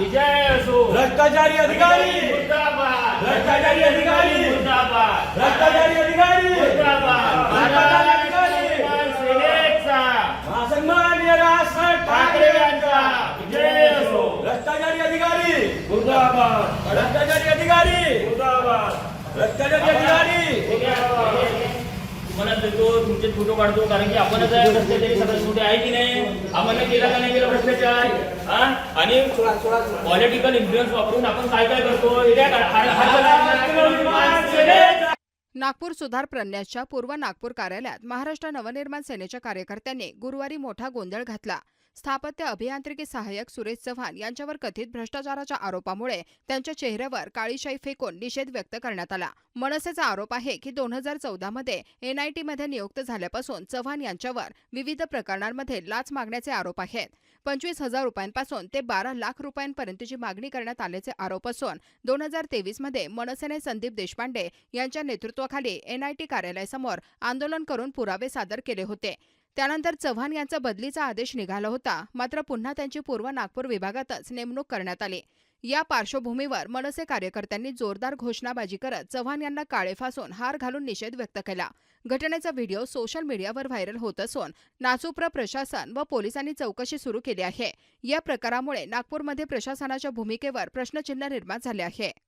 विजय असो. भ्रष्टाचारी अधिकारी. मुर्दाबाद. भ्रष्टाचारी अधिकारी. मुर्दाबाद. भ्रष्टाचारी अधिकारी. मुर्दाबाद. भ्रष्टाचारी अधिकारी. महाराष्ट्र सेनेचा. सन्मान्य राजसाहेब ठाकरे यांचा. विजय असो. भ्रष्टाचारी अधिकारी. मुर्दाबाद. भ्रष्टाचारी अधिकारी. मुर्दाबाद. भ्रष्टाचारी अधिकारी. तुम्हाला तुमचे फोटो काढतो कारण की आपणच आहे भ्रष्टाचारी सगळ्यात मोठे आहे की नाही? आपण केला का नाही केला भ्रष्टाचार? आणि पॉलिटिकल इन्फ्लुएन्स वापरून आपण काय काय करतो? नागपूर सुधार प्रन्यासच्या पूर्व नागपूर कार्यालयात महाराष्ट्र नवनिर्माण सेनेच्या कार्यकर्त्यांनी गुरुवारी मोठा गोंधळ घातला. स्थापत्य अभियांत्रिकी सहाय्यक सुरेश चव्हाण यांच्यावर कथित भ्रष्टाचाराच्या आरोपामुळे त्यांच्या चेहऱ्यावर काळीशाई फेकून निषेध व्यक्त करण्यात आला. मनसेचा आरोप आहे की दोन हजार चौदामध्ये एनआयटीमध्ये नियुक्त झाल्यापासून चव्हाण यांच्यावर विविध प्रकरणांमध्ये लाच मागण्याचे आरोप आहेत. पंचवीस हजार रुपयांपासून ते बारा लाख रुपयांपर्यंतची मागणी करण्यात आल्याचे आरोप असून दोन हजार तेवीसमध्ये मनसेने संदीप देशपांडे यांच्या नेतृत्वाखाली एनआयटी कार्यालयासमोर आंदोलन करून पुरावे सादर केले होते. त्यानंतर चव्हाण यांचा बदलीचा आदेश निघाला होता. मात्र पुन्हा त्यांची पूर्व नागपूर विभागातच नेमणूक करण्यात आली. या पार्श्वभूमीवर मनसे कार्यकर्त्यांनी जोरदार घोषणाबाजी करत चव्हाण यांना काळे फासून हार घालून निषेध व्यक्त केला. घटनेचा व्हिडिओ सोशल मीडियावर व्हायरल होत असून नाचुप्र प्रशासन व पोलिसांनी चौकशी सुरू केली आहे. या प्रकारामुळे नागपूरमध्ये प्रशासनाच्या भूमिकेवर प्रश्नचिन्ह निर्माण झाले आहे.